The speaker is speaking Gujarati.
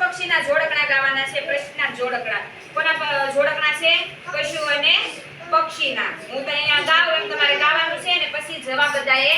પક્ષીના જોડકણા ગાવાના છે, પ્રશ્નના જોડકણા. કોના જોડકણા છે? પશુ અને પક્ષીના. હું તો અહીંયા ગાઉં એમ, તમારે ગાવાનું છે ને પછી જવાબ બધાએ